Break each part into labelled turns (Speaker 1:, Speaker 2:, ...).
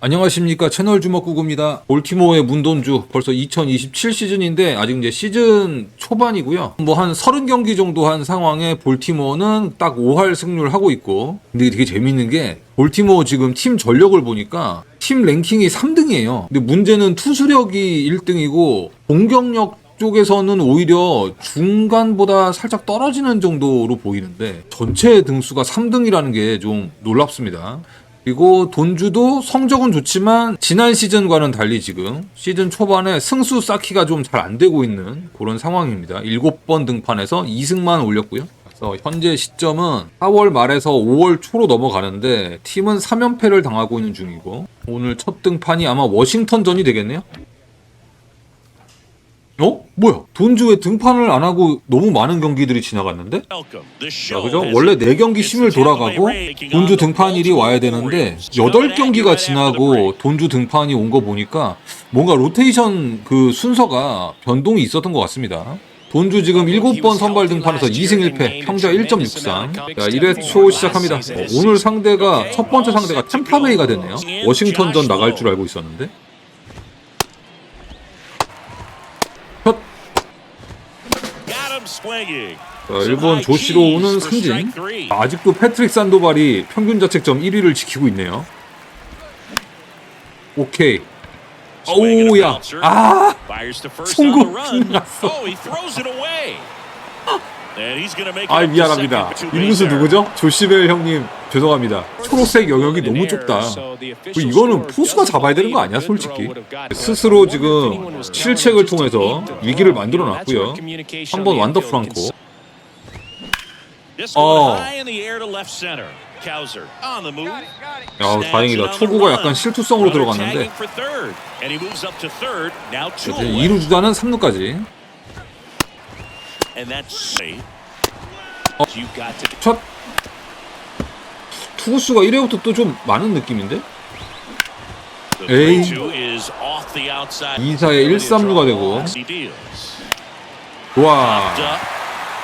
Speaker 1: 안녕하십니까 채널 주먹구구입니다. 볼티모어의 문돈주 벌써 2027 시즌인데 아직 이제 시즌 초반이고요. 뭐 한 30경기 정도 한 상황에 볼티모어는 딱 5할 승률 하고 있고 근데 되게 재밌는 게 볼티모어 지금 팀 전력을 보니까 팀 랭킹이 3등이에요. 근데 문제는 투수력이 1등이고 공격력 쪽에서는 오히려 중간보다 살짝 떨어지는 정도로 보이는데 전체 등수가 3등이라는 게 좀 놀랍습니다. 그리고 돈주도 성적은 좋지만 지난 시즌과는 달리 지금 시즌 초반에 승수 쌓기가 좀 잘 안 되고 있는 그런 상황입니다. 7번 등판에서 2승만 올렸고요. 그래서 현재 시점은 4월 말에서 5월 초로 넘어가는데 팀은 3연패를 당하고 있는 중이고 오늘 첫 등판이 아마 워싱턴전이 되겠네요. 어? 뭐야? 돈주 왜 등판을 안 하고 너무 많은 경기들이 지나갔는데? 자, 그죠? 원래 4경기 심을 돌아가고 돈주 등판일이 와야 되는데 8경기가 지나고 돈주 등판이 온 거 보니까 뭔가 로테이션 그 순서가 변동이 있었던 것 같습니다. 돈주 지금 7번 선발 등판에서 2승 1패, 평자 1.63. 자, 1회 초 시작합니다. 어, 오늘 상대가 첫 번째 상대가 템파베이가 됐네요. 워싱턴전 나갈 줄 알고 있었는데. 첫 자, 일본 조시로우는 삼진. 아직도 패트릭 산도발이 평균 자책점 1위를 지키고 있네요. 오케이. 오우야. 아,
Speaker 2: 송구
Speaker 1: 빗났어.
Speaker 2: 아 미안합니다.
Speaker 1: 이무수 누구죠? 조시벨 형님 죄송합니다. 초록색 영역이 너무 좁다. 그 이거는 포수가 잡아야 되는 거 아니야, 솔직히? 스스로 지금 실책을 통해서 위기를 만들어 놨고요. 한 번 완더 프랑코. 어. 야, 다행이다. 초구가 약간 실투성으로 들어갔는데. 이제 2루 주자는 3루까지.
Speaker 2: 어.
Speaker 1: 첫 투구수가 1회부터 또 좀 많은 느낌인데? 에이. 2사에 1, 3루가 되고. 와,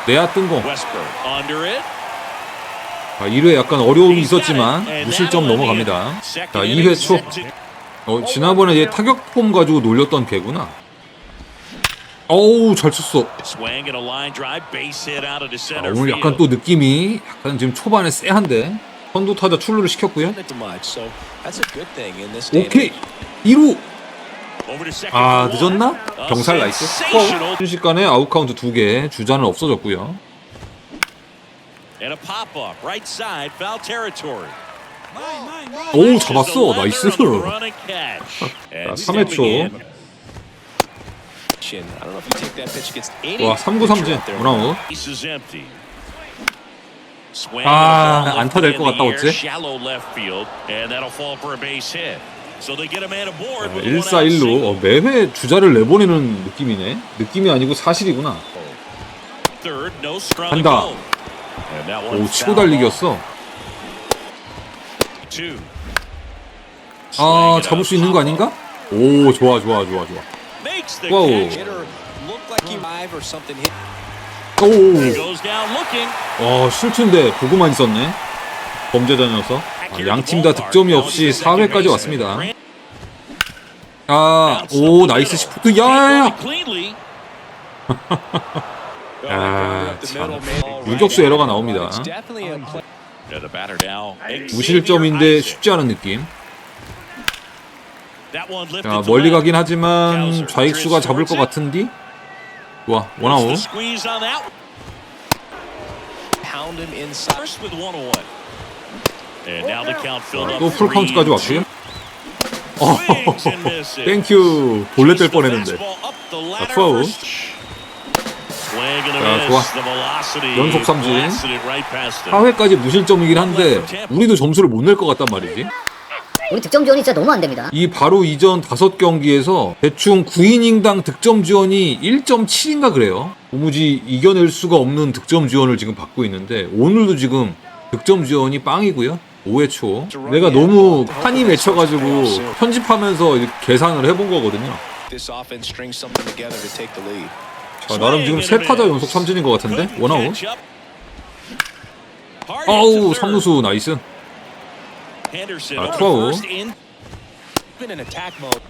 Speaker 1: 내야 뜬공. 아, 1회 약간 어려움이 있었지만 무실점 넘어갑니다. 자, 2회 초. 어, 지난번에 얘 타격 폼 가지고 놀렸던 개구나. 어우, 잘 쳤어. 아, 오늘 약간 또 느낌이 약간 지금 초반에 쎄한데. 선두 타자 출루를 시켰고요. 오케이. 2루. 아, 늦었나? 경살 나이스. 어, 순식간에 아웃 카운트 2개. 주자는 없어졌고요.
Speaker 2: 오 잡았어 나이스
Speaker 1: 자, 3회 초. 와, 3구 삼진. 원아웃.
Speaker 2: 아 안타 될것 같다 어째?
Speaker 1: 1사 1루. 어, 매회 주자를 내보내는 느낌이네. 느낌이 아니고 사실이구나.
Speaker 2: 간다.
Speaker 1: 오, 치고 달리기였어. 아, 잡을 수 있는 거 아닌가? 오, 좋아, 좋아, 좋아, 좋아. 와우. 오, 어, 실투인데 보고만 있었네. 범죄자 녀석. 아, 양팀 다 득점이 없이 4회까지 왔습니다. 아, 오, 나이스 시프트. 야, 야, 야. 아, 참. 유격수 에러가 나옵니다. 무실점인데 쉽지 않은 느낌. 자, 멀리 가긴 하지만 좌익수가 잡을 것 같은디? 와, 원아웃. 또 풀카운트까지 왔고요. 어, 땡큐. 볼넷 될 뻔했는데. 자, 투아웃.
Speaker 2: 자, 좋아.
Speaker 1: 연속 삼진. 4회까지 무실점이긴 한데 우리도 점수를 못 낼 것 같단 말이지.
Speaker 3: 우리 득점 지원이 진짜 너무 안 됩니다.
Speaker 1: 이 바로 이전 5경기에서 대충 9이닝당 득점 지원이 1.7인가 그래요. 도무지 이겨낼 수가 없는 득점 지원을 지금 받고 있는데 오늘도 지금 득점 지원이 빵이고요. 5회 초. 내가 너무 판이 맺혀가지고 편집하면서 이렇게 계산을 해본 거거든요. 자, 나름 지금 세 타자 연속 삼진인 것 같은데? 원아웃. 아우, 삼루수 나이스.
Speaker 2: 아, 투아웃.
Speaker 4: Been in attack mode.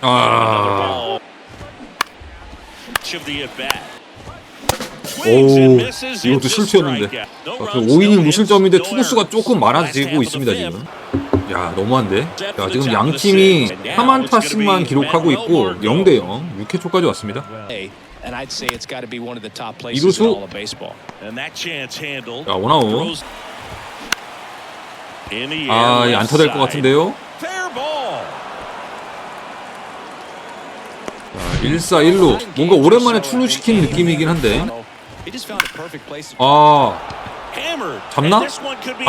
Speaker 1: 아. 오, 이것도 실수였는데. 자, 그 5이닝 무실점인데 투구수가 조금 많아지고 있습니다 지금. 야 너무한데. 자 지금 양 팀이 3안타씩만 기록하고 있고 0대 0 6회 초까지 왔습니다. 이루수. 자 원아웃. 아, 안타 될 것. 같은데요. 1사 1루. 뭔가 오랜만에 출루시킨 느낌이긴 한데. 아. 잡나?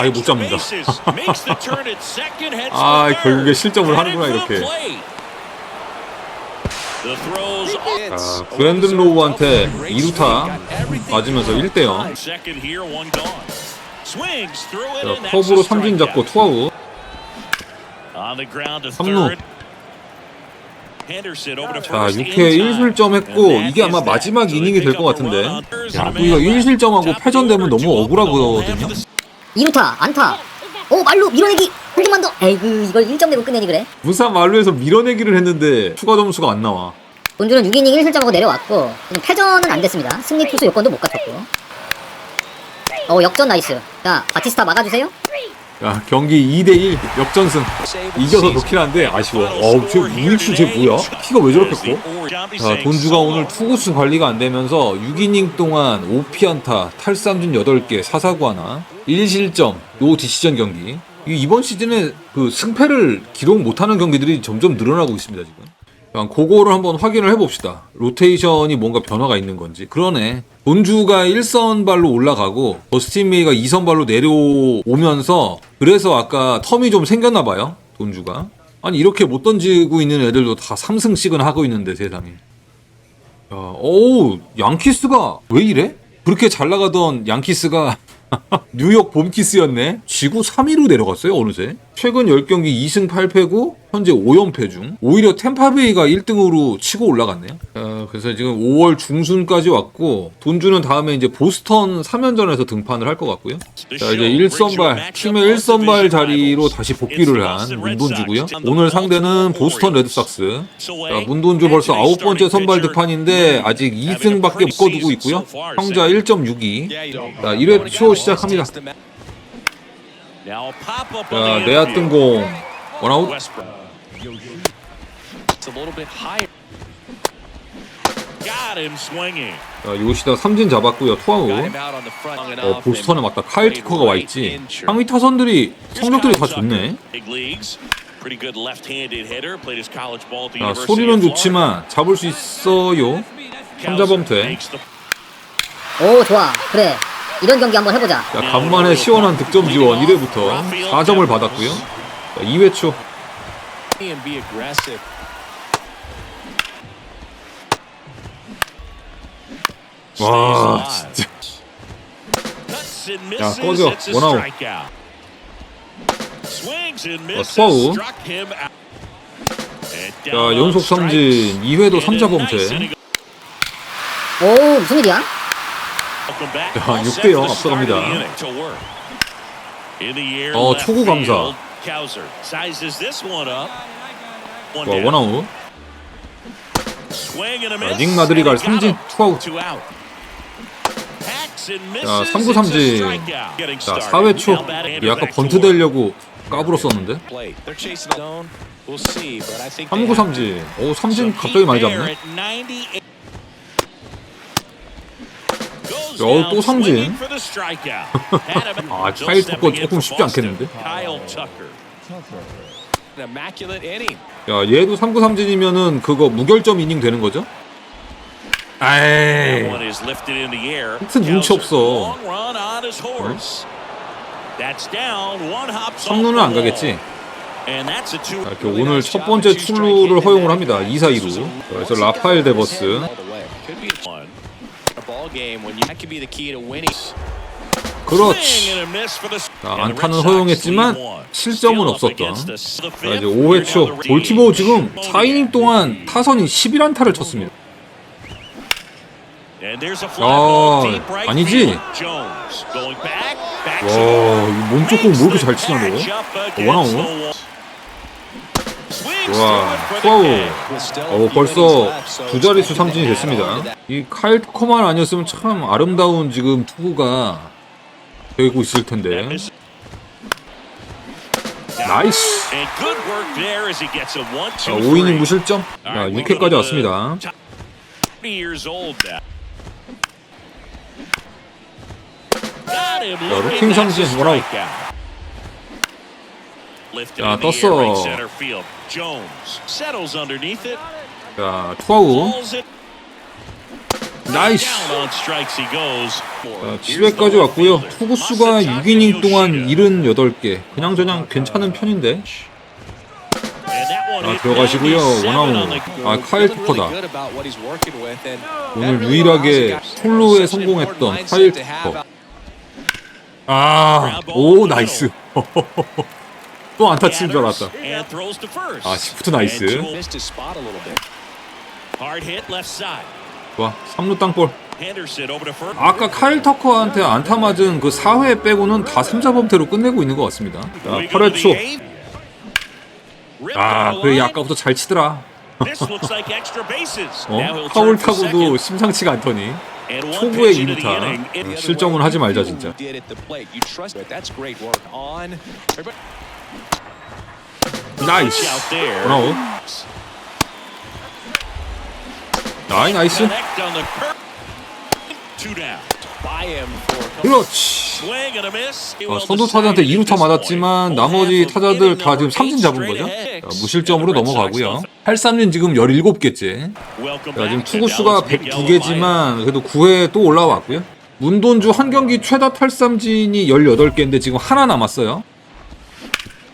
Speaker 2: Extra
Speaker 1: 못 잡는다. 아. 결국에 실점을 하는구나, 이렇게. 자, 브랜든 로우한테 2루타 맞으면서 1대 0. 자,
Speaker 2: a
Speaker 1: 삼진 잡고. 투아웃.
Speaker 2: On the ground to
Speaker 1: 삼루.
Speaker 2: third. Henderson over to
Speaker 1: 자,
Speaker 2: first
Speaker 1: 6회
Speaker 2: in time.
Speaker 1: 1실점 했고 이게 아마. 마지막 이닝이 될 것 같은데. 야,
Speaker 2: man
Speaker 1: 1실점하고
Speaker 2: left.
Speaker 1: 패전되면 너무 억울하거든요.
Speaker 2: two up,
Speaker 3: 2루타 안타 오 말로 밀어내기 한 점만 더 에이그 이걸 1점 내고 끝내니 그래
Speaker 1: 부산 말루에서 밀어내기를 했는데 추가 점수가 안 나와.
Speaker 3: 본주는 6이닝 1실점하고 내려왔고 패전은 안 됐습니다 승리 투수 요건도 못 갖췄고 어 역전 나이스 자 바티스타 막아주세요
Speaker 1: 야, 경기 2대1 역전승. 이겨서 좋긴 한데 아쉬워. 어우, 쟤 우익수 쟤 뭐야? 키가 왜 저렇게 커? 자, 돈주가 오늘 투구수 관리가 안 되면서 6이닝 동안 5피안타, 탈삼진 8개, 사사구 하나, 1실점, 노 디시전 경기. 이 이번 시즌에 그 승패를 기록 못하는 경기들이 점점 늘어나고 있습니다, 지금. 자, 그거를 한번 확인을 해봅시다. 로테이션이 뭔가 변화가 있는 건지. 그러네. 돈주가 1선발로 올라가고 더스틴 메이가 2선발로 내려오면서 그래서 아까 텀이 좀 생겼나 봐요. 돈주가. 아니 이렇게 못 던지고 있는 애들도 다 3승씩은 하고 있는데 세상에. 야, 어우 양키스가 왜 이래? 그렇게 잘 나가던 양키스가 뉴욕 봄키스였네. 지구 3위로 내려갔어요 어느새. 최근 10경기 2승 8패고 현재 5연패 중. 오히려 템파베이가 1등으로 치고 올라갔네요. 어, 그래서 지금 5월 중순까지 왔고 돈 주는 다음에 이제 보스턴 3연전에서 등판을 할 것 같고요. 자 이제 1선발 팀의 1선발 자리로 다시 복귀를 한 문돈주고요. 오늘 상대는 보스턴 레드삭스. 자, 문돈주 벌써 아홉 번째 선발 득판인데 아직 2승밖에 못 거두고 있고요. 평자 1.62. 자 1회 초 시작합니다. 자 내야 뜬공 원아웃.
Speaker 4: It's a little bit higher.
Speaker 2: Got him swinging.
Speaker 1: 자 요시다 삼진 잡았고요 투아웃. 어. 보스턴에 맞다 카일 티커가 와 있지. 상위 타선들이 성적들이 다 좋네. 자 소리는. 좋지만 잡을 수 있어요. 삼자범퇴.
Speaker 2: Makes the
Speaker 3: 오 좋아 그래 이런 경기 한번 해보자
Speaker 1: 자 간만에 시원한 득점 지원 1회부터 4점을 받았고요. 자, 2회 초.
Speaker 4: And be aggressive.
Speaker 1: 와. 진짜. 야. 꺼져. 원아웃. 투아웃.
Speaker 2: And
Speaker 1: 자
Speaker 2: down
Speaker 1: 연속. 삼진 2회도
Speaker 2: And a
Speaker 1: 3자
Speaker 2: nice
Speaker 1: 범퇴.
Speaker 3: 오 무슨 일이야
Speaker 2: All
Speaker 1: 6대
Speaker 2: set for
Speaker 1: 0
Speaker 2: the start of
Speaker 1: 앞서갑니다.
Speaker 2: the inning. To work. In the air,
Speaker 1: 어, 초구 감사.
Speaker 2: Down.
Speaker 1: 원아웃. 닉 마드리갈 삼진
Speaker 2: him.
Speaker 1: 투아웃. 자
Speaker 2: misses.
Speaker 1: 3구
Speaker 2: It's a
Speaker 1: 삼진.
Speaker 2: strikeout. Getting
Speaker 1: 자
Speaker 2: started.
Speaker 1: 4회 초. 약간 번트. 되려고 까불었었는데.
Speaker 4: Play. They're chasing the zone. We'll see, but I think they
Speaker 1: 3구
Speaker 4: have
Speaker 1: 삼진. 오 삼진 갑자기 많이 잡네.
Speaker 2: Bear at 98. Goes
Speaker 1: 어,
Speaker 2: down
Speaker 1: 또 삼진.
Speaker 2: swinging for the strikeout. Had him-
Speaker 1: 아,
Speaker 2: Still
Speaker 1: 차일 토커 조금 쉽지. 않겠는데? 야 얘도 3구 삼진이면은 그거 무결점 이닝 되는 거죠?
Speaker 2: Air.
Speaker 1: 하여튼 눈치 없어.
Speaker 2: long run on his horse. That's down. One hops off
Speaker 1: 3루는
Speaker 2: the
Speaker 1: 안 가겠지? 자, 이렇게 오늘 첫 번째 출루를 허용을 합니다. 2사 2루. 그래서 라파엘 데버스. 그렇지. 자, 안타는 허용했지만. 실점은
Speaker 2: the
Speaker 1: 자. 이제 5회 초. 볼티모어 지금
Speaker 2: Rays.
Speaker 1: 4이닝 동안 타선이 11안타를 쳤습니다. 아, 아니지? 와. 이몸 조금 뭐 이렇게 잘 치냐, 너? 원아웃? 와. 어, 벌써 두 자릿수 삼진이 됐습니다. 이 카일 터커만 아니었으면 참 아름다운 지금 투구가 되고 있을 텐데. 나이스. 자,
Speaker 2: two,
Speaker 1: 5이닝
Speaker 2: three.
Speaker 1: 무실점. 자,
Speaker 2: right, we
Speaker 1: 6회까지
Speaker 2: go to
Speaker 1: 왔습니다.
Speaker 2: the top 20 years old now. Got him
Speaker 1: 자, 루킹 삼진.
Speaker 2: Lifted
Speaker 1: 자, 떴어. 자, 투아웃. 나이스.
Speaker 2: down on strikes he goes.
Speaker 1: 자, 7회까지 왔고요. 투구수가 6이닝 동안 78개. 그냥 저냥 괜찮은 편인데. 자, 들어가시고요.
Speaker 2: 97
Speaker 1: 원아웃. 아, 카일 투커다. 오늘 유일하게 폴로에 성공했던 카일 투커. 아, 오, 나이스. 또 안타 친줄 알았다. 아, 시프트 나이스. 좋아, 3루 땅볼. 아까 카일 터커한테 안타 맞은 그 4회 빼고는 다 3자 범퇴로 끝내고 있는 것 같습니다. 자, 8회 초. 아, 그래, 아까부터 잘 치더라. 어? 파울
Speaker 2: for
Speaker 1: 타고도. 심상치가 않더니.
Speaker 2: The
Speaker 1: 2루타.
Speaker 2: inning. It-
Speaker 1: 어, 실점은 하지 말자, 진짜. 나이스. 원 아웃. 나이, 나이스. 그렇지. 어, 선두 타자한테
Speaker 2: at
Speaker 1: 2루타
Speaker 2: this
Speaker 1: 맞았지만. 나머지 타자들 다 지금 삼진 잡은 거죠. 자, 무실점으로 넘어가고요.
Speaker 2: Sox
Speaker 1: 8삼진 지금 17개째.
Speaker 2: Welcome
Speaker 1: 자, 지금 투구수가
Speaker 2: Dallas Miguel
Speaker 1: 102개지만 그래도 9회 또 올라왔고요. 문돈주 한 경기 최다 탈삼진이 18개인데 지금 하나 남았어요.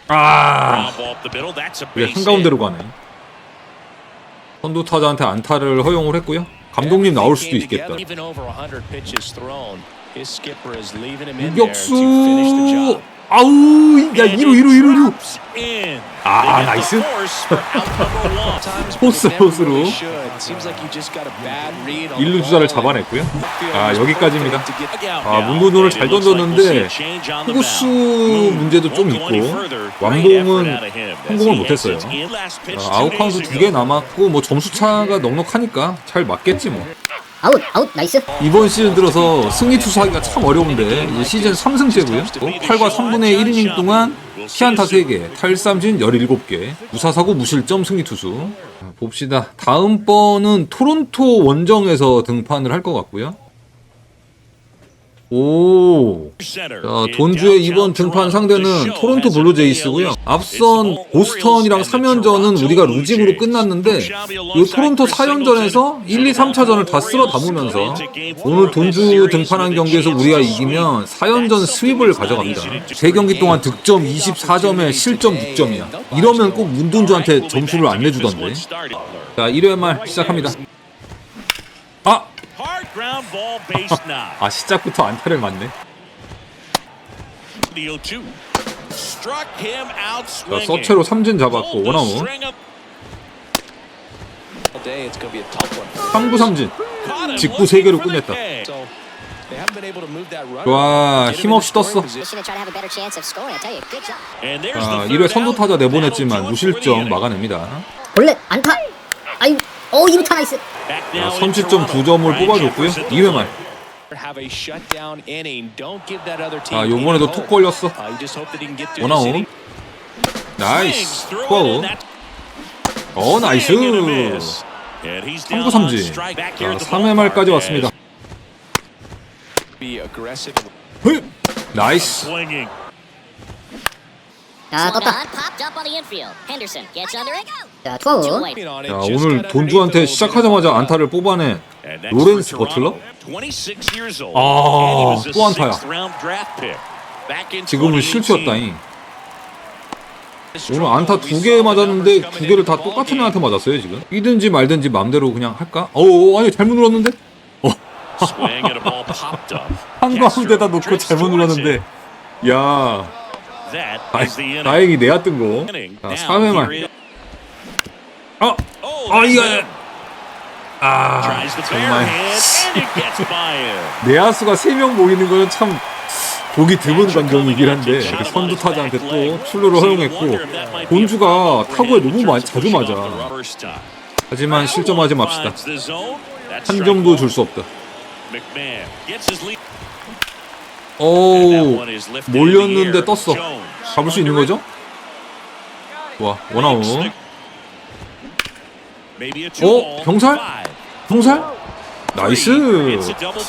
Speaker 1: 아, 그래. 한가운데로 가네. 선두 타자한테 안타를 허용을 했고요. 감독님 나올 수도 있겠다.
Speaker 4: Even over 100 pitches thrown, his skipper is leaving him in there to finish the
Speaker 1: 유격수. 아우 야
Speaker 2: And
Speaker 1: 1루
Speaker 2: it
Speaker 1: 1루 1루 1루
Speaker 2: drops in.
Speaker 1: 아, 나이스. 포스, 포스로.
Speaker 4: really should. Seems like he just got a bad read on
Speaker 1: 1루
Speaker 4: the
Speaker 1: 주자를 잡아냈고요. 아 여기까지입니다. 아 문돈주를 잘 던졌는데 투구수 문제도 좀 있고 완봉은 성공을 못했어요. 아, 아웃 카운트 두 개 남았고 뭐 점수 차가 넉넉하니까 잘 맞겠지 뭐.
Speaker 3: 아웃 아웃 나이스
Speaker 1: 이번 시즌 들어서 승리 투수하기가 참 어려운데 이제 시즌 3승째고요. 8과 3분의 1이닝 동안 피안타 3개, 탈삼진 17개, 무사사고 무실점 승리 투수. 자, 봅시다. 다음번은 토론토 원정에서 등판을 할 것 같고요. 오. 자, 돈주의 이번 등판 상대는 토론토 블루제이스고요. 앞선 보스턴이랑 3연전은 우리가 루징으로 끝났는데 이 토론토 4연전에서 1, 2, 3차전을 다 쓸어 담으면서 오늘 돈주 등판한 경기에서 우리가 이기면 4연전 스윕을 가져갑니다. 3경기 동안 득점 24점에 실점 6점이야. 이러면 꼭 문돈주한테 점수를 안 내주던데. 자, 1회 말 시작합니다. 아!
Speaker 2: Hard ground ball base knock.
Speaker 1: 아, 시작부터 안타를 맞네.
Speaker 2: The 0-2. Struck him out
Speaker 1: 자,
Speaker 2: swinging.
Speaker 1: 서체로 삼진 잡았고 원아웃.
Speaker 2: string up,
Speaker 4: all day. It's going to be a tough one.
Speaker 1: 3구 삼진. 직구 세
Speaker 2: the
Speaker 1: 끝냈다.
Speaker 2: K.
Speaker 4: So they haven't been able to move that runner.
Speaker 1: 좋아,
Speaker 4: Get him in
Speaker 1: 힘없이 떴어.
Speaker 4: position.
Speaker 3: Should try to have a better chance of scoring I tell you good job
Speaker 2: And there's
Speaker 1: 자,
Speaker 2: the
Speaker 1: 1회
Speaker 2: third
Speaker 1: 선두. 타자 내보냈지만 무실점. 막아냅니다.
Speaker 3: 볼넷 안타 아유 어 2루타 나이스
Speaker 1: 자, 선취점
Speaker 2: Toronto.
Speaker 1: 2점을
Speaker 2: Ryan
Speaker 1: 뽑아줬고요.
Speaker 2: Jefferson
Speaker 1: 2회 말.
Speaker 4: Have a shutdown inning. Don't give that other team.
Speaker 1: 자,
Speaker 4: any
Speaker 1: 요번에도. 톡 걸렸어.
Speaker 4: Uh, you just hope that he can get through this
Speaker 1: 원아웃. 나이스. 투아웃. 어, 나이스.
Speaker 2: swing and a miss. And he's down
Speaker 1: 3구
Speaker 2: on
Speaker 1: 삼진.
Speaker 2: strike back
Speaker 1: 자,
Speaker 2: here at the
Speaker 1: 3회 말까지 왔습니다. 헐! 나이스.
Speaker 3: 자 떴다. 자 투아웃
Speaker 4: just
Speaker 1: 오늘 돈주한테 시작하자마자 안타를 뽑아내. 로렌스 버틀러?
Speaker 2: Toronto, 26 years old.
Speaker 1: 아, 또 안타야. 지금은
Speaker 2: 2018.
Speaker 1: 실수였다잉. 오늘 안타 두 개 맞았는데 두 개를 다 똑같은 애한테 맞았어요 지금. 이든지 말든지 맘대로 그냥 할까? 어, 아니 잘못 눌렀는데? 어,
Speaker 2: up.
Speaker 1: 한가운데다 놓고 잘못 눌렀는데. 야,
Speaker 2: Inning.
Speaker 1: 다행히 내야 뜬 거. 자,
Speaker 2: Now
Speaker 1: 4회
Speaker 2: here
Speaker 1: 말.
Speaker 2: is-
Speaker 1: 아,
Speaker 2: Oh,
Speaker 1: 아 이거. 아 정말. 내야수가 3명 모이는 거는 참 보기 드문 광경이긴 한데 선두 타자한테 또 출루를 허용했고 본주가 타구에 너무 많이 자주 맞아. 하지만 실점하지 맙시다. 한 점도 줄 수 없다. 오 몰렸는데 떴어. 잡을 수 있는 거죠? 와 원아웃. 어? 병살? 병살? 나이스.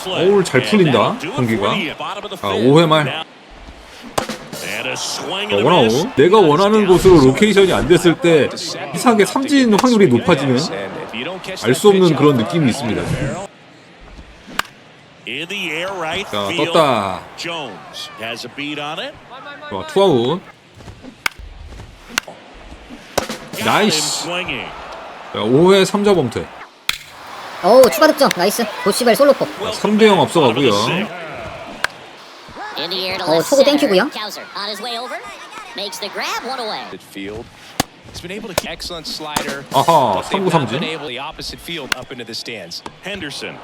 Speaker 1: 어우, 잘 풀린다, 경기가. 아, 5회 말. 어, 원아웃. 내가 원하는 곳으로 로케이션이 안 됐을 때 이상하게 삼진 확률이 높아지는 알 수 없는 그런 느낌이 있습니다. 자, 떴다.
Speaker 2: Jones has a beat on it.
Speaker 1: 와, 투아웃.
Speaker 2: Got him
Speaker 1: 나이스.
Speaker 2: swinging.
Speaker 1: 자, 5회 3자 범퇴.
Speaker 3: 어우 추가 득점 나이스 고시벨 솔로포
Speaker 1: 3대 0 앞서가고요.
Speaker 5: In the air to
Speaker 3: 어,
Speaker 5: left
Speaker 3: 초구
Speaker 5: center.
Speaker 3: 땡큐고요.
Speaker 5: Cowser on his way over. Makes the grab one away.
Speaker 4: field. He's been able to keep excellent slider.
Speaker 1: 아하,
Speaker 4: but they've
Speaker 1: 3구
Speaker 4: not
Speaker 1: 3진.
Speaker 4: been able the opposite field up into the stands.
Speaker 2: Henderson.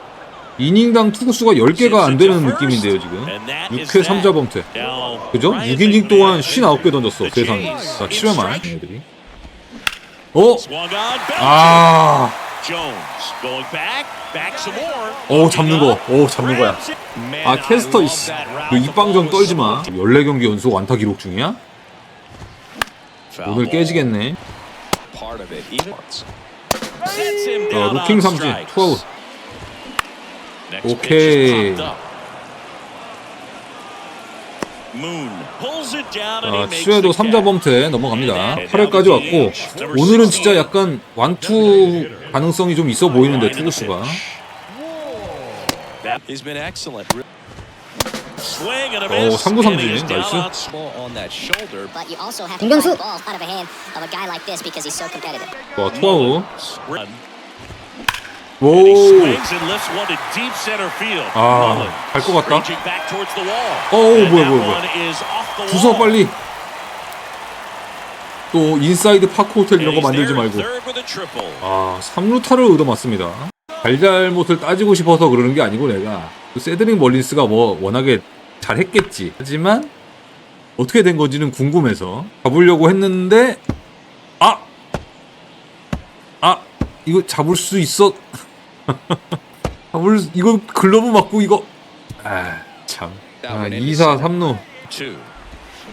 Speaker 1: 이닝당 투구수가 10개가 안 되는 느낌인데요, 지금. 6회 3자 범퇴. 그죠?
Speaker 2: Ryan
Speaker 1: 6이닝 동안
Speaker 2: McMahon
Speaker 1: 59개 던졌어, 세상에. 자, 7회 말. 얘네들이. 어? 아. 오, 잡는 거. 오, 잡는 거야. 아, 캐스터, 이씨. 너
Speaker 4: The
Speaker 1: 입방
Speaker 4: ball
Speaker 1: 좀
Speaker 4: was
Speaker 1: 떨지 마. 14경기 연속 완타 기록 중이야? 오늘 깨지겠네. 자, 루킹 삼진. 투아웃. 오케이. 아,
Speaker 2: makes
Speaker 1: 7회도
Speaker 2: the
Speaker 1: 3자
Speaker 2: catch.
Speaker 1: 범퇴 넘어갑니다. 8회까지 왔고, 오늘은 진짜 약간 완투 가능성이 좀 있어 보이는데, 투구수가. 오,
Speaker 2: miss.
Speaker 1: 삼구 삼진. 나이스.
Speaker 3: 김경수.
Speaker 1: 와, 투아웃.
Speaker 2: Field.
Speaker 1: 아, 갈 것 같다.
Speaker 2: And
Speaker 1: 뭐야, 뭐야, 뭐야. 주워. 빨리. 또 인사이드 파크 호텔 이런 거 만들지 말고. 아, 3루타를 얻어맞습니다. 잘잘못을 따지고 싶어서 그러는 게 아니고 내가 그 세드릭 멀린스가 뭐 워낙에 잘했겠지. 하지만 어떻게 된 건지는 궁금해서 잡으려고 했는데 아! 아! 이거 잡을 수 있어? 잡을 수- 이거 글러브 맞고 이거 아, 참. 아, 2사 3루.
Speaker 2: Two.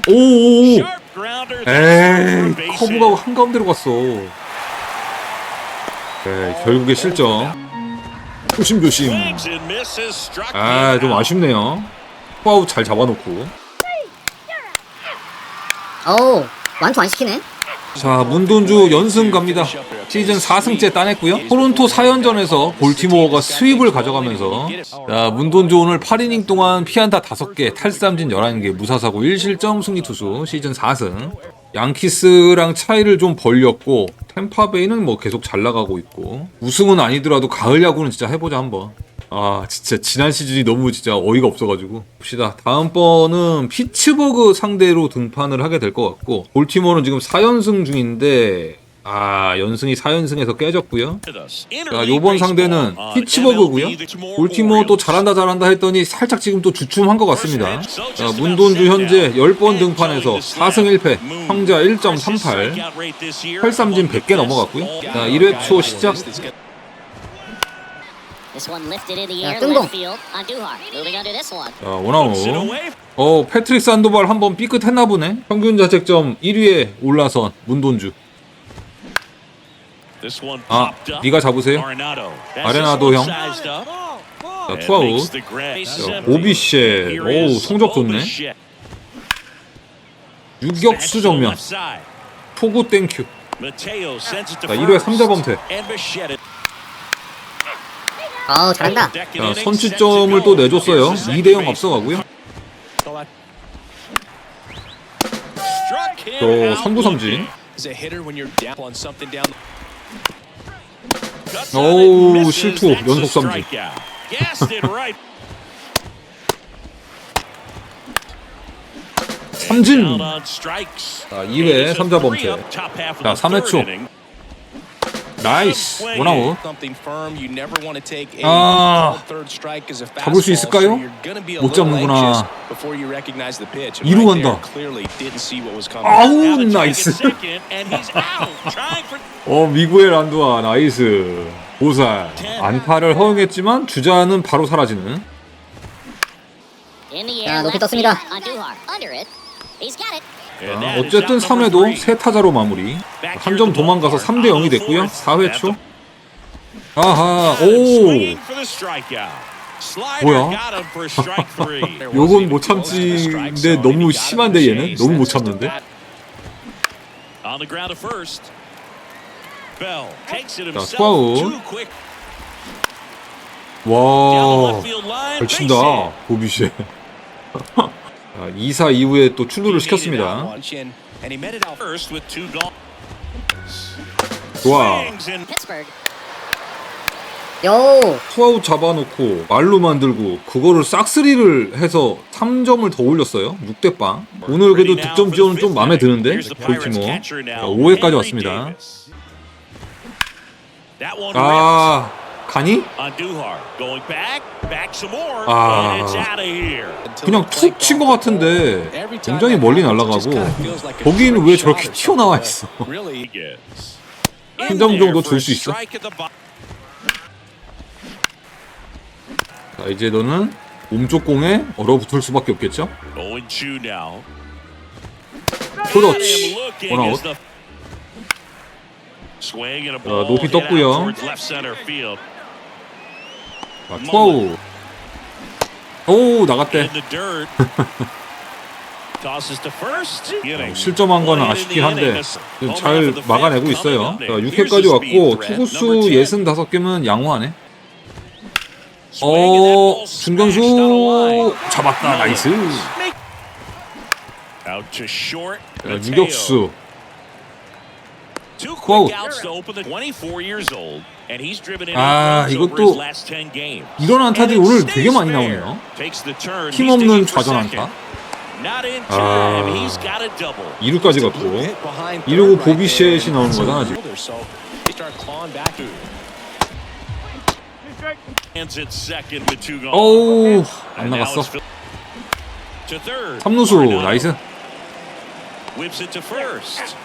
Speaker 1: 오오오.
Speaker 2: Sharp grounder. that's
Speaker 1: 에이,
Speaker 2: for a base
Speaker 1: 커브가. 한가운데로 갔어. 네, 결국에 실점. 조심조심. 아, 좀. 아쉽네요. 파우 잘 잡아놓고.
Speaker 3: 어우 완투 안 시키네
Speaker 1: 자, 문돈주 연승 갑니다. 시즌 4승째 따냈고요. 토론토 4연전에서 볼티모어가 스윕을 가져가면서 자, 문돈주 오늘 8이닝 동안 피안타 5개, 탈삼진 11개, 무사사고 1실점 승리 투수 시즌 4승. 양키스랑 차이를 좀 벌렸고 템파베이는 뭐 계속 잘 나가고 있고 우승은 아니더라도 가을 야구는 진짜 해보자 한번. 아 진짜 지난 시즌이 너무 진짜 어이가 없어가지고. 봅시다. 다음번은 피츠버그 상대로 등판을 하게 될 것 같고 볼티모어는 지금 4연승 중인데 아 연승이 4연승에서 깨졌고요. 자 요번 상대는 피츠버그고요. 볼티모어 또 잘한다 잘한다 했더니 살짝 지금 또 주춤한 것 같습니다. 자 문돈주 현재 10번 등판에서 4승 1패 황자 1.38 팔삼진 100개 넘어갔고요. 자 1회 초 시작
Speaker 5: This one lifted in the
Speaker 3: 야, 뜬공.
Speaker 5: left field on Duhar. Moving under this one.
Speaker 1: 자 원아웃. 어 패트릭 산도발 한번 삐끗했나 보네. 평균 자책점 1위에 올라선 문돈주. 아 네가 잡으세요. 아레나도 형. 자 투아웃. 자, 오비쉐 오 성적 좋네. 유격수 정면. 포구 땡큐.
Speaker 2: 자
Speaker 1: 1회 3자 범퇴
Speaker 3: 어우 잘한다.
Speaker 1: 자 선취점을 또 내줬어요. 2대0 앞서가고요. 또 선부 삼진. 오우, 실투, 연속 삼진. 삼진. 자 2회 3자 범퇴 자 3회 초 나이스 원아웃 아. 잡을 수 있을까요? 못 잡는구나.
Speaker 4: anxious before you recognize the pitch. And
Speaker 1: 이루
Speaker 4: right there,
Speaker 1: 간다. 아우 나이스 어 미구엘 안두아 나이스 보살 안타를 허용했지만 주자는 바로 사라지는
Speaker 3: 자. 높이 떴습니다.
Speaker 1: 아, 어쨌든
Speaker 2: out number
Speaker 1: 3회도
Speaker 2: three.
Speaker 1: 세 타자로 마무리 한 점 도망가서 3대 0이 됐고요 4회 초 아하 오 뭐야? 요건 못 참지인데 너무 심한데 얘는 너무 못 참는데 자. 투아웃. 와. 잘 친다. 보비쉐 2사 이후에 또 출루를 시켰습니다. 좋아.
Speaker 3: 요
Speaker 1: 투아웃 잡아놓고 말로 만들고 그거를 싹쓸이를 해서 3점을 더 올렸어요 6대 빵 오늘 그래도 득점 지원은 좀 마음에 드는데 볼티모
Speaker 2: catcher now,
Speaker 1: 5회까지
Speaker 2: Henry
Speaker 1: 왔습니다 아 가니? 아. 그냥 툭 친 것 같은데 굉장히 멀리 날아가고 거기는 왜 저렇게 튀어나와 있어. 한 점 정도 줄 수 있어? 자 이제 너는 몸쪽 공에 얼어붙을 수밖에 없겠죠?
Speaker 2: 0-2 now.
Speaker 1: 그렇지 원아웃 자, 높이 떴고요. 투아웃 오 나갔대. 어, 실점한 거는 아쉽긴 한데 잘 막아내고 있어요. 자, 6회까지 왔고 투구수 65개면 양호하네. 어, 중견수 잡았다. 나이스. 자. 유격수.
Speaker 2: Two
Speaker 1: Quote.
Speaker 2: quick outs to open the 24 years old, and he's in
Speaker 1: 아, 이것도
Speaker 2: his last 10 games.
Speaker 1: 이런 안타들이 오늘 되게 많이. 나오네요.
Speaker 2: Takes the turn.
Speaker 1: 힘 없는 좌전. 안타.
Speaker 2: Not in
Speaker 1: 아.
Speaker 2: time. He's got a double.
Speaker 1: 2루까지 갔고. 이러고 보비시엣이 나오는 거잖아, 지금. 어우, 안 나갔어.
Speaker 2: it's Phil- To third.
Speaker 1: 3루수
Speaker 2: Arenado
Speaker 1: 나이스.
Speaker 2: Whips it to first.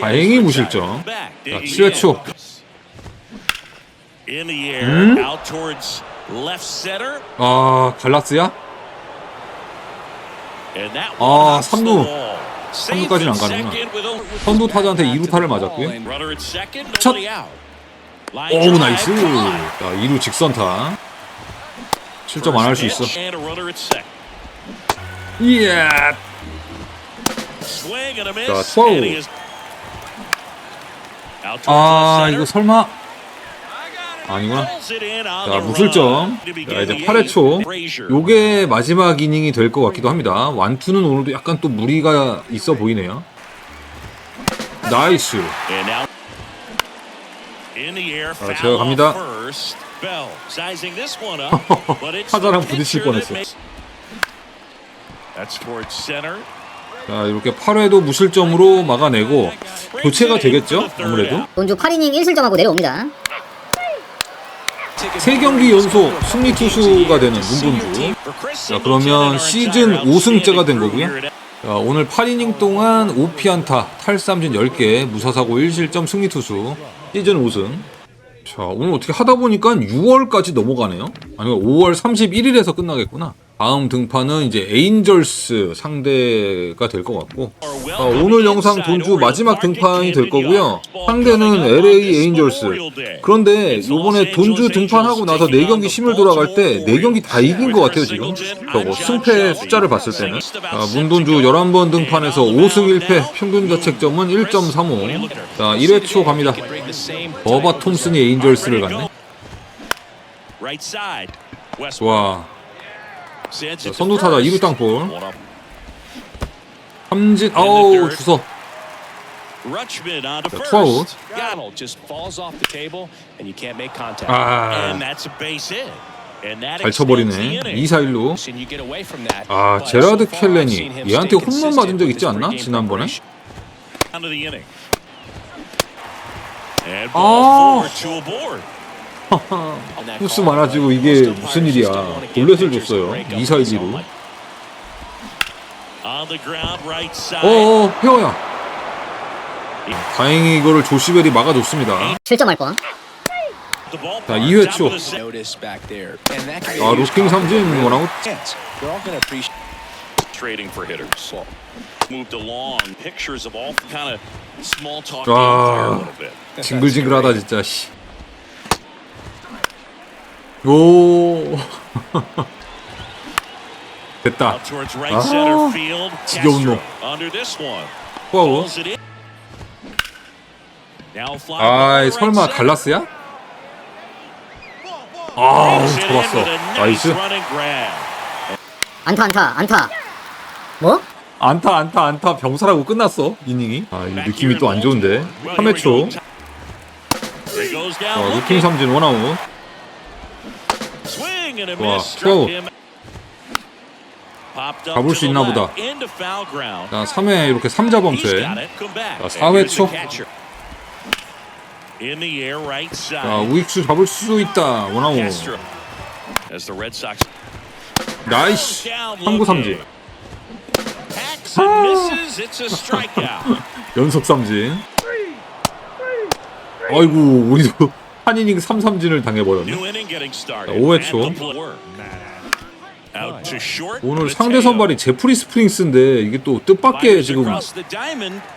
Speaker 1: 다행히 무실점. 자,
Speaker 2: Digging
Speaker 1: 7회 초. 음? 아, 갈라스야? 아,
Speaker 2: one hops
Speaker 1: 삼루.
Speaker 2: the wall. Safe
Speaker 1: 삼루까지는 안
Speaker 2: at
Speaker 1: 가는구나. 선두 타자한테 2루타를 맞았고요. 첫.
Speaker 2: drive,
Speaker 1: 나이스. 자, 2루 직선타. 실점 안 할 수 있어. 이야. 자, 투아웃. 아, 이거. 설마 아니구나. 자,
Speaker 2: to
Speaker 1: 자, 이제
Speaker 2: the
Speaker 1: 8회
Speaker 2: eighth.
Speaker 1: 초. 요게 마지막 이닝이 될 것 같기도 합니다. 완투는 오늘도 약간 또 무리가 있어 보이네요. 나이스. 자, 제가 갑니다. 타자랑 부딪힐 뻔했어. 자, 이렇게 8회도 무실점으로 막아내고 교체가 되겠죠? 아무래도.
Speaker 3: 돈주 8이닝 1실점하고 내려옵니다.
Speaker 1: 세 경기 연속 승리 투수가 되는 문본주. 자, 그러면 시즌 5승째가 된 거고요. 자, 오늘 8이닝 동안 5피안타, 탈삼진 10개, 무사사고 1실점 승리 투수, 시즌 5승. 자, 오늘 어떻게 하다 보니까 6월까지 넘어가네요. 아니면 5월 31일에서 끝나겠구나. 다음 등판은 이제 에인절스 상대가 될 것 같고. 자, 오늘 영상 돈주 마지막 등판이 될 거고요. 상대는 LA 에인절스. 그런데 이번에 돈주 등판하고 나서 4경기 심을 돌아갈 때 4경기 다 이긴 것 같아요, 지금. 저거 승패 숫자를 봤을 때는. 자, 문돈주 11번 등판에서 5승 1패, 평균 자책점은 1.35. 자, 1회 초 갑니다. 버바 톰슨이 에인절스를 갔네.
Speaker 2: Right
Speaker 1: 선두 타자. 2루 땅볼. 삼진, 아우, 주서.
Speaker 2: Rutschman on to
Speaker 1: 자,
Speaker 2: first.
Speaker 1: 투아웃.
Speaker 4: Donald just falls off the table and you can't make contact.
Speaker 1: 아,
Speaker 2: And that's a base hit. And that
Speaker 1: 잘 쳐버리네.
Speaker 2: inning.
Speaker 1: 2사 1루.
Speaker 4: And you get away from that.
Speaker 1: 아, 제라드 켈렌이
Speaker 4: him
Speaker 1: 얘한테 홈런 맞은 적 있지 않나? 지난번에?
Speaker 4: preparation.
Speaker 1: Oh. 후스 많아지고 이게 무슨 일이야. 볼넷을 줬어요. 2사 1리로.
Speaker 2: On the ground, right side.
Speaker 1: 어어, 헤어야. 다행히 이거를 조시벨이 막아줬습니다.
Speaker 3: 실점할 뻔.
Speaker 1: 자,
Speaker 2: park,
Speaker 1: 2회
Speaker 2: top
Speaker 1: 초. 아, 로킹 삼진 뭐라고? Ah.
Speaker 2: bit.
Speaker 1: 징글징글하다 진짜 씨. 오. 됐다. Ah.
Speaker 2: field.
Speaker 1: 지겨운 놈. 와우. 아이
Speaker 2: to
Speaker 1: 설마. 갈라스야? 아우
Speaker 2: nice
Speaker 1: 나이스.
Speaker 3: 안타 안타 안타. 뭐?
Speaker 1: 안타 안타 안타 병사라고 끝났어 이닝이. 아이
Speaker 2: Back
Speaker 1: 느낌이 또 안 좋은데.
Speaker 2: Baltimore. Well,
Speaker 1: 3회
Speaker 2: here we
Speaker 1: 초. 어. 루킹 삼진 원아웃. 와,
Speaker 2: up
Speaker 1: 잡을 수 있나 보다. 자 3회 이렇게 3자
Speaker 2: He's
Speaker 1: 범퇴. 자,
Speaker 2: And
Speaker 1: 4회
Speaker 2: here's the
Speaker 1: 초. 자. 우익수 잡을 수 있다 원아웃. 나이스.
Speaker 2: down
Speaker 1: 3구 삼진.
Speaker 2: looking. Hacks and misses. It's a strikeout.
Speaker 1: 연속 삼진. 아이고 우리도 한 이닝 3삼진을 당해버렸네.
Speaker 2: New inning getting started.
Speaker 1: 자, 5회
Speaker 2: And
Speaker 1: 초. 오늘. 상대 선발이 제프리 스프링스인데 이게 또 뜻밖의 지금.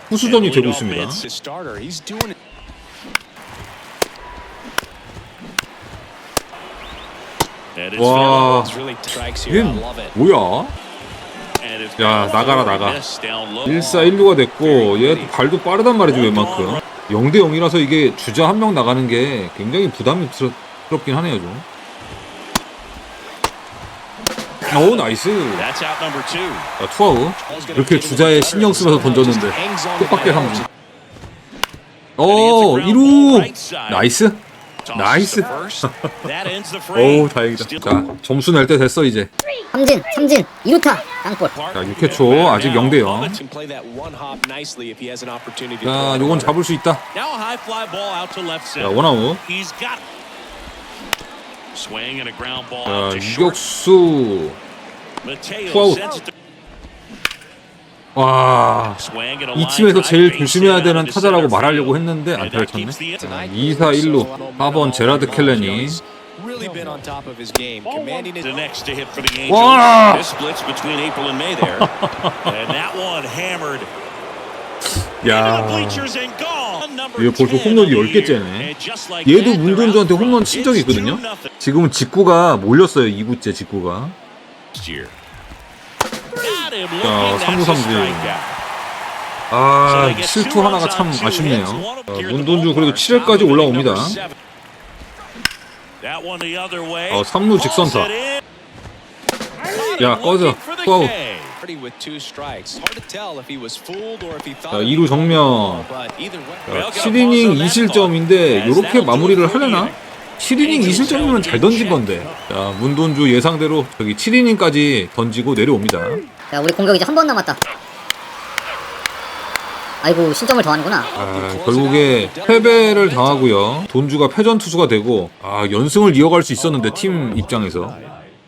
Speaker 1: 후수전이 되고 있습니다. 와
Speaker 4: it.
Speaker 1: 뭐야? 야, 나가라, 나가.
Speaker 2: Miss down low.
Speaker 1: 1사 1루가 됐고 얘 발도 빠르단 말이죠 웬만큼 0대 0이라서 이게 주자 한 명 나가는 게 굉장히 부담스럽긴 하네요 좀. 오 나이스. 자, 투아웃. 이렇게 주자에 신경 쓰면서 던졌는데 뜻밖의 삼진 오 2루. 나이스 나이스. 오 다행이다 자 점수 낼 때 됐어 이제
Speaker 3: 삼진 삼진 2루타 땅볼.
Speaker 1: 자 6회 초 아직 0대 0
Speaker 4: Can play that one hop nicely if he has an opportunity. to
Speaker 1: 자 요건. 잡을 수 있다 자. 원아웃 자. 유격수 투아웃. 와 이 팀에서 제일 조심해야 되는 타자라고 말하려고. 했는데
Speaker 2: And
Speaker 1: 안타를
Speaker 2: that
Speaker 1: 쳤네.
Speaker 2: keeps the-
Speaker 1: 자, 2사 1루 4번 제라드 켈렌이. 와! 야 이거 벌써
Speaker 2: 10
Speaker 1: 홈런이
Speaker 2: of the
Speaker 1: 10개째네.
Speaker 2: year. And just like
Speaker 1: 얘도
Speaker 2: out
Speaker 1: 홈런. 친 적이 있거든요
Speaker 2: 2-0
Speaker 1: 지금은 직구가 몰렸어요 2구째 직구가
Speaker 2: looking.
Speaker 1: 3구
Speaker 2: That's a
Speaker 1: 삼진
Speaker 2: strikeout.
Speaker 1: 아 실투 하나가 참 아쉽네요 자, 문돈주 그래도 7회까지 올라옵니다. 어, 삼루 직선타. 야 꺼져. 자
Speaker 4: it
Speaker 1: 2루
Speaker 4: was
Speaker 1: 정면
Speaker 4: but either way.
Speaker 2: Well,
Speaker 1: 자, 7이닝 2실점인데 요렇게 마무리를 하려나? 7이닝 2실점이면 잘 던진 건데 자 문돈주 예상대로 저기 7이닝까지 던지고 내려옵니다
Speaker 3: 자 우리 공격 이제 한 번 남았다. 아이고 신점을 더 하는구나.
Speaker 1: 아, 결국에 패배를 당하고요. 돈주가 패전 투수가 되고 아, 연승을 이어갈 수 있었는데 팀 입장에서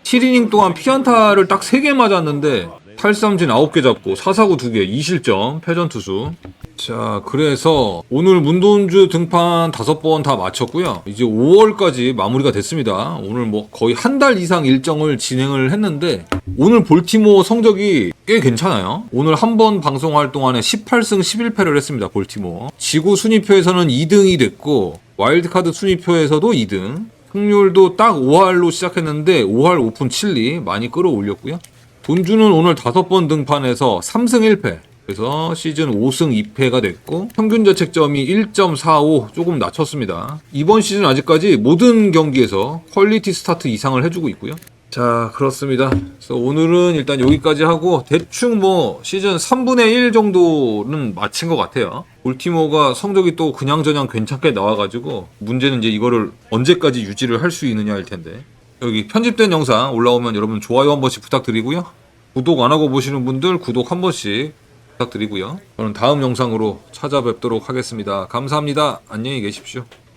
Speaker 1: 7이닝 동안 피안타를 딱 3개 맞았는데 탈삼진 9개 잡고 4사구 2개 2실점 패전 투수. 자, 그래서 오늘 문돈주 등판 5번 다 마쳤고요. 이제 5월까지 마무리가 됐습니다. 오늘 뭐 거의 한 달 이상 일정을 진행을 했는데 오늘 볼티모어 성적이 꽤 괜찮아요. 오늘 한 번 방송할 동안에 18승 11패를 했습니다. 볼티모어. 지구 순위표에서는 2등이 됐고 와일드카드 순위표에서도 2등. 승률도 딱 5할로 시작했는데 5할 오픈 7리 많이 끌어올렸고요. 돈주는 오늘 5번 등판에서 3승 1패. 그래서 시즌 5승 2패가 됐고 평균 자책점이 1.45 조금 낮췄습니다. 이번 시즌 아직까지 모든 경기에서 퀄리티 스타트 이상을 해주고 있고요. 자 그렇습니다. 그래서 오늘은 일단 여기까지 하고 대충 뭐 시즌 3분의 1 정도는 마친 것 같아요. 볼티모어가 성적이 또 그냥저냥 괜찮게 나와가지고 문제는 이제 이거를 언제까지 유지를 할 수 있느냐일 텐데 여기 편집된 영상 올라오면 여러분 좋아요 한 번씩 부탁드리고요. 구독 안 하고 보시는 분들 구독 한 번씩 부탁드리고요. 저는 다음 영상으로 찾아뵙도록 하겠습니다. 감사합니다. 안녕히 계십시오.